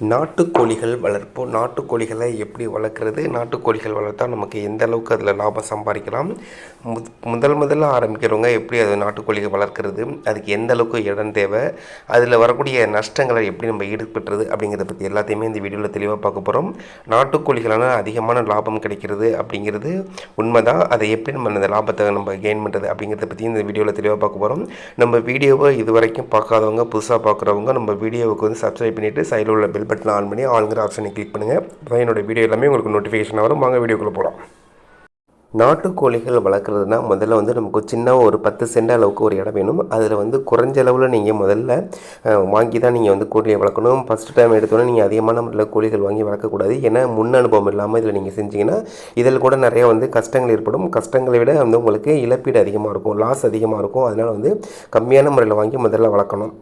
நாட்டுக்கோழிகள் வளர்ப்போம் நாட்டுக்கோழிகளை எப்படி வளர்க்குறது? நாட்டுக்கோழிகள் வளர்த்தா நமக்கு எந்த அளவுக்கு அதில் லாபம் சம்பாதிக்கலாம்? முத் முதல் முதல்ல ஆரம்பிக்கிறவங்க எப்படி அது நாட்டுக்கோழிகள் வளர்க்குறது? அதுக்கு எந்த அளவுக்கு இடம் தேவை? அதில் வரக்கூடிய நஷ்டங்களை எப்படி நம்ம ஈடுபட்டுறது அப்படிங்கிறத பற்றி எல்லாத்தையுமே இந்த வீடியோவில் தெளிவாக பார்க்க போகிறோம் நாட்டுக்கோழிகளால் அதிகமான லாபம் கிடைக்கிறது அப்படிங்கிறது உண்மைதான். அதை எப்படி நம்ம அந்த லாபத்தை நம்ம கெயின் பண்ணுறது அப்படிங்கிறத பற்றி இந்த வீடியோவில் தெளிவாக பார்க்க போகிறோம் நம்ம வீடியோவை இது வரைக்கும் பார்க்காதவங்க புதுசாக பார்க்குறவங்க நம்ம வீடியோவுக்கு வந்து சப்ஸ்கிரைப் பண்ணிவிட்டு சைடில் உள்ள பெல் பட்டன் ஆன் பண்ணி ஆளுங்கிற ஆப்ஷனை கிளிக் பண்ணுங்கள் அப்போ என்னோடய வீடியோ எல்லாமே உங்களுக்கு நோட்டிஃபிகேஷன் வரும். வாங்க வீடியோக்குள்ளே போகலாம் நாட்டுக்கோழிகள் வளர்க்குறதுனா முதல்ல வந்து நமக்கு சின்ன ஒரு பத்து சென்ட் அளவுக்கு ஒரு இடம் வேணும். அதில் வந்து குறைஞ்ச அளவில் நீங்கள் முதல்ல வாங்கி தான் நீங்கள் வந்து கோழியை வளர்க்கணும். ஃபஸ்ட் டைம் எடுத்தோன்னே நீங்கள் அதிகமான முறையில் கோழிகள் வாங்கி வளர்க்கக்கூடாது. ஏன்னா முன் அனுபவம் இல்லாமல் இதில் நீங்கள் செஞ்சீங்கன்னா இதில் கூட நிறைய வந்து கஷ்டங்கள் ஏற்படும். கஷ்டங்களை விட வந்து உங்களுக்கு இழப்பீடு அதிகமாக இருக்கும். லாஸ் அதிகமாக இருக்கும். அதனால் வந்து கம்மியான முறையில் வாங்கி முதல்ல வளர்க்கணும்.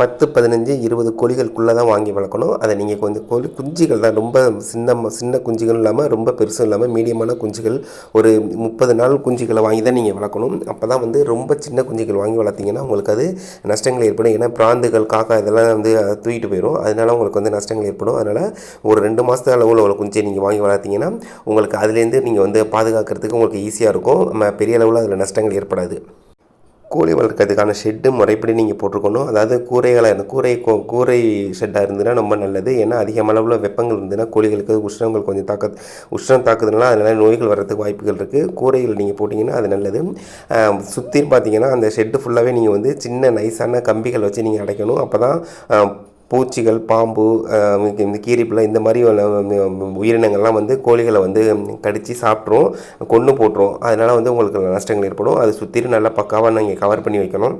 பத்து பதினஞ்சு இருபது கோழிகளுக்குள்ளே தான் வாங்கி வளர்க்கணும். அதை நீங்கள் கொஞ்சம் கோழி குஞ்சுகள் தான் ரொம்ப சின்ன ம- சின்ன குஞ்சுகள் இல்லாமல் ரொம்ப பெருசும் இல்லாமல் மீடியமான குஞ்சுகள் ஒரு முப்பது நாள் குஞ்சுகளை வாங்கி தான் நீங்கள் வளர்க்கணும். அப்போ தான் வந்து ரொம்ப சின்ன குஞ்சுகள் வாங்கி வளர்த்தீங்கன்னா உங்களுக்கு அது நஷ்டங்கள் ஏற்படும். ஏன்னா பிராந்துகள் காக்கா இதெல்லாம் வந்து தூக்கிட்டு போயிடும் அதனால உங்களுக்கு வந்து நஷ்டங்கள் ஏற்படும். அதனால் ஒரு ரெண்டு மாதத்து அளவில் உள்ள குஞ்சை நீங்கள் வாங்கி வளர்த்தீங்கன்னா உங்களுக்கு அதுலேருந்து நீங்கள் வந்து பாதுகாக்கிறதுக்கு உங்களுக்கு ஈஸியாக இருக்கும். பெரிய அளவில் அதில் நஷ்டங்கள் ஏற்படாது. கோழி வளர்க்கறதுக்கான ஷெட்டு முறைப்படி நீங்கள் போட்டிருக்கணும். அதாவது கூரைகளை கூரை கூரை ஷெட்டாக இருந்ததுன்னா ரொம்ப நல்லது. ஏன்னா அதிகமான அளவில் வெப்பங்கள் இருந்ததுன்னா கோழிகளுக்கு உஷ்ணங்கள் கொஞ்சம் தாக்க உஷ்ணம் தாக்குதுனால அதனால் நோய்கள் வர்றதுக்கு வாய்ப்புகள் இருக்குது கூரைகள் நீங்கள் போட்டிங்கன்னா அது நல்லது. சுற்றின்னு பார்த்தீங்கன்னா அந்த ஷெட்டு ஃபுல்லாகவே நீங்கள் வந்து சின்ன நைஸான கம்பிகள் வச்சு நீங்கள் அடைக்கணும். அப்போ தான் பூச்சிகள் பாம்பு இந்த கீரிப்பிள்ளை இந்த மாதிரி உயிரினங்கள்லாம் வந்து கோழிகளை வந்து கடித்து சாப்பிட்ரும் கொன்று போட்டுரும். அதனால் வந்து உங்களுக்கு நஷ்டங்கள் ஏற்படும். அதை சுற்றிலும் நல்லா பக்காவாக நீங்கள் கவர் பண்ணி வைக்கணும்.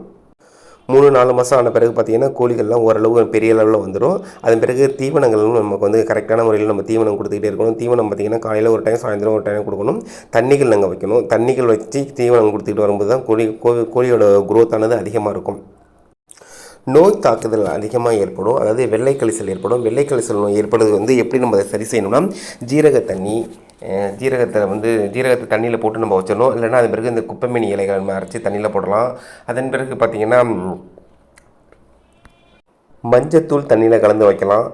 மூணு நாலு மாதம் ஆன பிறகு பார்த்தீங்கன்னா கோழிகள்லாம் ஓரளவு பெரிய அளவில் வந்துடும் அதன் பிறகு தீவனங்களும் நமக்கு வந்து கரெக்டான முறையில் நம்ம தீவனம் கொடுத்துக்கிட்டே இருக்கணும். தீவனம் பார்த்திங்கன்னா காலையில் ஒரு டைம் சாயந்தரம் ஒரு டைம் கொடுக்கணும். தண்ணிகள் நாங்கள் வைக்கணும். தண்ணிகள் வச்சு தீவனம் கொடுத்துக்கிட்டு வரும்போது தான் கோழி கோ- கோழியோட குரோத் ஆனது அதிகமாக இருக்கும். நோய் தாக்குதல் அதிகமாக ஏற்படும். அதாவது வெள்ளை கழிசல் ஏற்படும். வெள்ளை கழிசல் நோய் ஏற்படுறது வந்து எப்படி நம்ம அதை சரி செய்யணும்னா ஜீரக தண்ணி ஜீரகத்தை வந்து ஜீரகத்தை தண்ணியில் போட்டு நம்ம வச்சிடணும். இல்லைன்னா அது பிறகு இந்த குப்பைமேனி இலைகள் நம்ம அரைச்சி தண்ணியில் போடலாம். அதன் பிறகு பார்த்திங்கன்னா மஞ்சத்தூள் தண்ணியில் கலந்து வைக்கலாம்.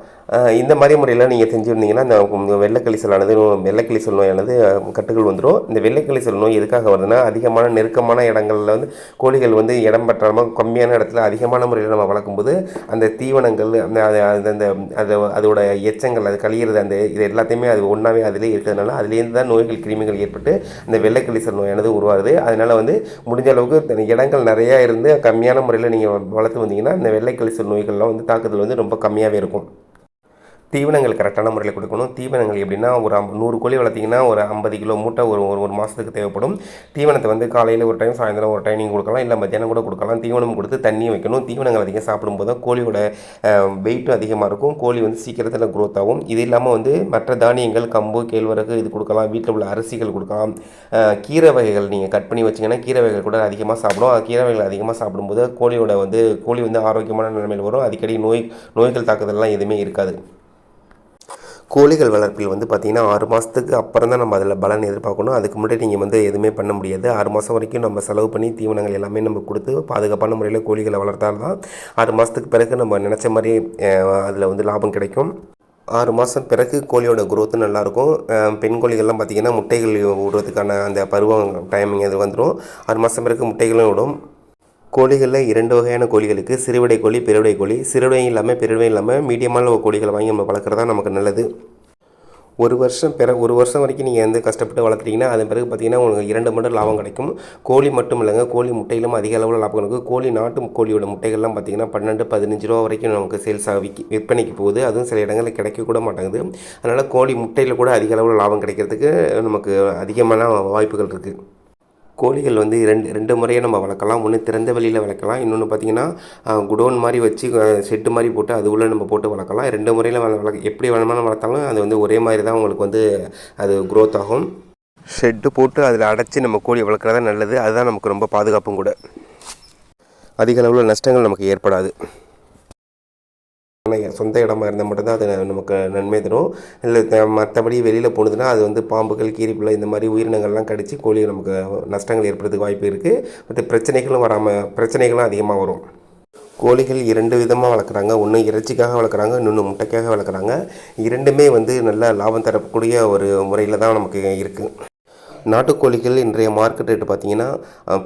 இந்த மாதிரி முறையில் நீங்கள் செஞ்சுருந்தீங்கன்னா இந்த உங்க வெள்ளைக்கழிசலானது வெள்ளைக்கழிசல் நோயானது கட்டுகள் வந்துடும் இந்த வெள்ளைக்கழிசல் நோய் எதுக்காக வருதுன்னா அதிகமான நெருக்கமான இடங்களில் வந்து கோழிகள் வந்து இடம் பற்றாமல் கம்மியான இடத்துல அதிகமான முறையில் நம்ம வளர்க்கும்போது அந்த தீவனங்கள் அந்த அது அந்த அது அதோட எச்சங்கள் அது கழியிறது அந்த இது எல்லாத்தையுமே அது ஒன்றாவே அதிலே இருக்கிறதுனால அதுலேருந்து தான் நோய்கள் கிருமிகள் ஏற்பட்டு அந்த வெள்ளைக்கழிசல் நோயானது உருவாகுது. அதனால் வந்து முடிஞ்ச அளவுக்கு இடங்கள் நிறையா இருந்து கம்மியான முறையில் நீங்கள் வளர்த்து வந்தீங்கன்னா இந்த வெள்ளைக்கழிசல் நோய்கள்லாம் வந்து தாக்குதல் வந்து ரொம்ப கம்மியாகவே இருக்கும். தீவனங்கள் கரெக்டான முறையில் கொடுக்கணும். தீவனங்கள் எப்படின்னா ஒரு நூறு கோழி வளர்த்திங்கன்னா ஒரு ஐம்பது கிலோ மூட்டை ஒரு ஒரு ஒரு மாதத்துக்கு தேவைப்படும். தீவனத்தை வந்து காலையில் ஒரு டைம் சாயந்தரம் ஒரு டைம் நீங்கள் கொடுக்கலாம். இல்லை மத்தியானம் கூட கொடுக்கலாம். தீவனம் கொடுத்து தண்ணியும் வைக்கணும். தீவனங்கள் அதிகம் சாப்பிடும்போது தான் கோழியோட வெயிட்டும் அதிகமாக இருக்கும். கோழி வந்து சீக்கிரத்தில் க்ரோத் ஆகும். இது இல்லாமல் வந்து மற்ற தானியங்கள் கம்பு கேழ்வரகு இது கொடுக்கலாம். வீட்டில் உள்ள அரிசிகள் கொடுக்கலாம். கீரை வகைகள் நீங்கள் கட் பண்ணி வச்சிங்கன்னா கீரை வகைகள் கூட அதிகமாக சாப்பிடும். அது கீரை வகைகள் அதிகமாக சாப்பிடும்போது கோழியோட வந்து கோழி வந்து ஆரோக்கியமான நிலைமையில் வரும். அடிக்கடி நோய் நோய்கள் தாக்குதல்லாம் எதுவுமே இருக்காது. கோழிகள் வளர்ப்பில் வந்து பார்த்திங்கன்னா ஆறு மாதத்துக்கு அப்புறம் தான் நம்ம அதில் பலன் எதிர்பார்க்கணும். அதுக்கு முன்னாடி நீங்கள் வந்து எதுவுமே பண்ண முடியாது. ஆறு மாதம் வரைக்கும் நம்ம செலவு பண்ணி தீவனங்கள் எல்லாமே நம்ம கொடுத்து பாதுகாப்பான முறையில் கோழிகளை வளர்த்தால் தான் ஆறு மாதத்துக்கு பிறகு நம்ம நினச்ச மாதிரி அதில் வந்து லாபம் கிடைக்கும். ஆறு மாதம் பிறகு கோழியோட குரோத்து நல்லாயிருக்கும் பெண் கோழிகள்லாம் பார்த்திங்கன்னா முட்டைகள் விடுறதுக்கான அந்த பருவம் டைமிங் அது வந்துடும் ஆறு மாதம் பிறகு முட்டைகளும் விடும் கோழிகளில் இரண்டு வகையான கோழிகளுக்கு சிறுவிடை கோழி பெருவிடை கோழி. சிறுவிடையும் இல்லாமல் பெருவிடையும் இல்லாமல் மீடியமான கோழிகளை வாங்கி நம்ம வளர்க்குறது தான் நமக்கு நல்லது. ஒரு வருஷம் பிற ஒரு வருஷம் வரைக்கும் நீங்கள் வந்து கஷ்டப்பட்டு வளர்த்துறீங்கன்னா அதன் பிறகு பார்த்தீங்கன்னா உங்களுக்கு இரண்டு மடங்கு லாபம் கிடைக்கும். கோழி மட்டும் இல்லைங்க கோழி முட்டையிலும் அதிக அளவில் லாபம் கிடைக்கும். கோழி நாட்டு கோழியோட முட்டைகள்லாம் பார்த்தீங்கன்னா பன்னெண்டு பதினஞ்சு ரூபா வரைக்கும் நமக்கு சேல்ஸ் ஆகி விற்பனைக்கு போகுது. அதுவும் சில இடங்களில் கிடைக்க கூட மாட்டேங்குது. அதனால் கோழி முட்டையில் கூட அதிக அளவில் லாபம் கிடைக்கிறதுக்கு நமக்கு அதிகமான வாய்ப்புகள் இருக்குது கோழிகள் வந்து ரெண்டு ரெண்டு முறையாக நம்ம வளர்க்கலாம். ஒன்று திறந்த வெளியில் வளர்க்கலாம். இன்னொன்று பார்த்திங்கன்னா குடோன் மாதிரி வச்சு ஷெட்டு மாதிரி போட்டு அது உள்ளே நம்ம போட்டு வளர்க்கலாம். ரெண்டு முறையில் வளர்க்க எப்படி வேணுமானு வளர்த்தாலும் அது வந்து ஒரே மாதிரி தான் உங்களுக்கு வந்து அது க்ரோத் ஆகும். ஷெட்டு போட்டு அதில் அடைச்சி நம்ம கோழி வளர்க்குறதா நல்லது. அதுதான் நமக்கு ரொம்ப பாதுகாப்பும் கூட. அதிக அளவில் நஷ்டங்கள் நமக்கு ஏற்படாது. சொந்த இடமா இருந்தால் மட்டும்தான் அது நமக்கு நன்மை தரும். இல்லை மற்றபடி வெளியில் போனதுன்னா அது வந்து பாம்புகள் கீரிப்பிள்ளை இந்த மாதிரி உயிரினங்கள்லாம் கடித்து கோழி நமக்கு நஷ்டங்கள் ஏற்படுறதுக்கு வாய்ப்பு இருக்குது மற்ற பிரச்சனைகளும் வராமல் பிரச்சனைகளும் அதிகமாக வரும். கோழிகள் இரண்டு விதமாக வளர்க்குறாங்க. ஒன்று இறைச்சிக்காக வளர்க்குறாங்க இன்னொன்று முட்டைக்காக வளர்க்குறாங்க. இரண்டுமே வந்து நல்ல லாபம் தரக்கூடிய ஒரு முறையில் தான் நமக்கு இருக்குது நாட்டுக்கோழிகள் இன்றைய மார்க்கெட் ரேட்டு பார்த்தீங்கன்னா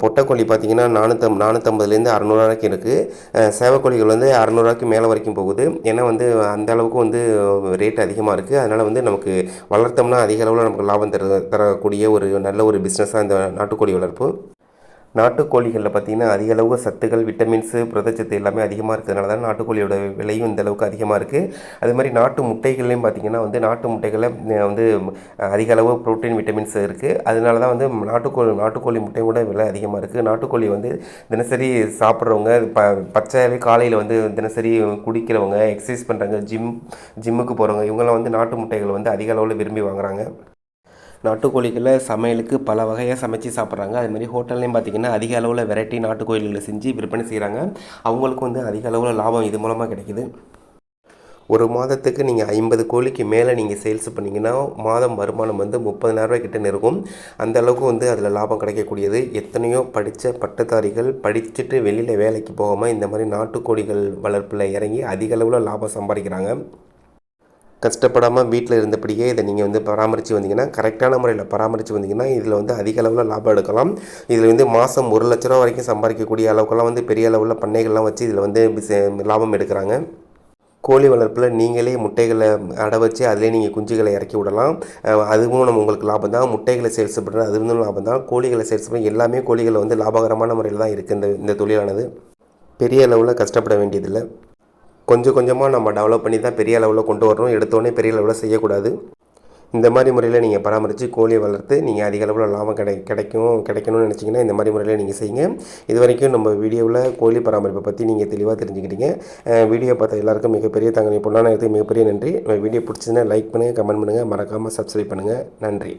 பொட்டைக்கோழி பார்த்தீங்கன்னா நானூற்றம் நானூற்றம்பதுலேருந்து அறநூறு வரைக்கும் இருக்குது சேவக்கோழிகள் வந்து அறநூறுவாய்க்கு மேலே வரைக்கும் போகுது. ஏன்னா வந்து அந்த அளவுக்கு வந்து ரேட் அதிகமாக இருக்குது அதனால் வந்து நமக்கு வளர்த்தோம்னா அதிக அளவில் நமக்கு லாபம் தர தரக்கூடிய ஒரு நல்ல ஒரு பிஸ்னஸாக இந்த நாட்டுக்கோழி வளர்ப்பு. நாட்டுக்கோழிகளில் பார்த்தீங்கன்னா அதிக அளவு சத்துக்கள் விட்டமின்ஸு புரதச்சத்து எல்லாமே அதிகமாக இருக்கிறதுனால தான் நாட்டுக்கோழியோட விலையும் இந்த அளவுக்கு அதிகமாக இருக்குது அதே மாதிரி நாட்டு முட்டைகள்லையும் பார்த்தீங்கன்னா வந்து நாட்டு முட்டைகளில் வந்து அதிக அளவு புரோட்டீன் விட்டமின்ஸ் இருக்குது அதனால தான் வந்து நாட்டுக்கோழி நாட்டுக்கோழி முட்டையோட விலை அதிகமாக இருக்குது நாட்டுக்கோழி வந்து தினசரி சாப்பிட்றவங்க ப பச்சையாகவே காலையில் வந்து தினசரி குடிக்கிறவங்க எக்ஸசைஸ் பண்ணுறாங்க ஜிம் ஜிம்முக்கு போகிறவங்க இவங்கெல்லாம் வந்து நாட்டு முட்டைகள் வந்து அதிக அளவில் விரும்பி வாங்குறாங்க. நாட்டுக்கோழிகளை சமையலுக்கு பல வகையாக சமைச்சு சாப்பிட்றாங்க. அது மாதிரி ஹோட்டல்லையும் பார்த்தீங்கன்னா அதிக அளவில் வெரைட்டி நாட்டுக்கோழிகளை செஞ்சு விற்பனை செய்கிறாங்க அவங்களுக்கும் வந்து அதிக அளவில் லாபம் இது மூலமாக கிடைக்குது. ஒரு மாதத்துக்கு நீங்கள் ஐம்பது கோழிக்கு மேலே நீங்கள் சேல்ஸ் பண்ணிங்கன்னா மாதம் வருமானம் வந்து முப்பதினாயிரரூவா கிட்ட இருக்கும் அந்த அளவுக்கு வந்து அதில் லாபம் கிடைக்கக்கூடியது. எத்தனையோ படித்த பட்டதாரிகள் படிச்சுட்டு வெளியில் வேலைக்கு போகாமல் இந்த மாதிரி நாட்டுக்கோழிகள் வளர்ப்பில் இறங்கி அதிக அளவில் லாபம் சம்பாதிக்கிறாங்க. கஷ்டப்படாமல் வீட்டில் இருந்தபடியே இதை நீங்கள் வந்து பராமரித்து வந்தீங்கன்னா கரெக்டான முறையில் பராமரித்து வந்தீங்கன்னா இதில் வந்து அதிக அளவில் லாபம் எடுக்கலாம். இதில் வந்து மாதம் ஒரு லட்ச ரூபா வரைக்கும் சம்பாதிக்கக்கூடிய அளவுக்குலாம் வந்து பெரிய அளவில் பண்ணைகள்லாம் வச்சு இதில் வந்து லாபம் எடுக்கிறாங்க. கோழி வளர்ப்பில் நீங்களே முட்டைகளை அடை வச்சு அதிலே நீங்கள் குஞ்சுகளை இறக்கி விடலாம். அதுவும் நம்ம உங்களுக்கு லாபம் தான். முட்டைகளை சேல்ஸ் பண்ணுறது அது வந்து லாபம் தான். கோழிகளை சேல்ஸ் பண்ணி எல்லாமே கோழிகளை வந்து லாபகரமான முறையில் தான் இருக்குது இந்த இந்த தொழிலானது. பெரிய அளவில் கஷ்டப்பட வேண்டியதில்லை. கொஞ்சம் கொஞ்சமாக நம்ம டெவலப் பண்ணி தான் பெரிய அளவில் கொண்டு வரணும். எடுத்தோடனே பெரிய அளவில் செய்யக்கூடாது. இந்த மாதிரி முறையில் நீங்கள் பராமரித்து கோழியை வளர்த்து நீங்கள் அதிக அளவில் லாபம் கிடை கிடைக்கும் கிடைக்கணும்னு நினச்சிங்கன்னா இந்த மாதிரி முறையில் நீங்கள் செய்யுங்க. இது வரைக்கும் நம்ம வீடியோவில் கோழி பராமரிப்பை பற்றி நீங்கள் தெளிவாக தெரிஞ்சுக்கிட்டீங்க. வீடியோ பார்த்த எல்லாருக்கும் மிகப்பெரிய தங்களை பொண்ணான மிகப்பெரிய நன்றி. வீடியோ பிடிச்சதுன்னா லைக் பண்ணுங்கள் கமெண்ட் பண்ணுங்கள் மறக்காமல் சப்ஸ்கிரைப் பண்ணுங்கள் நன்றி.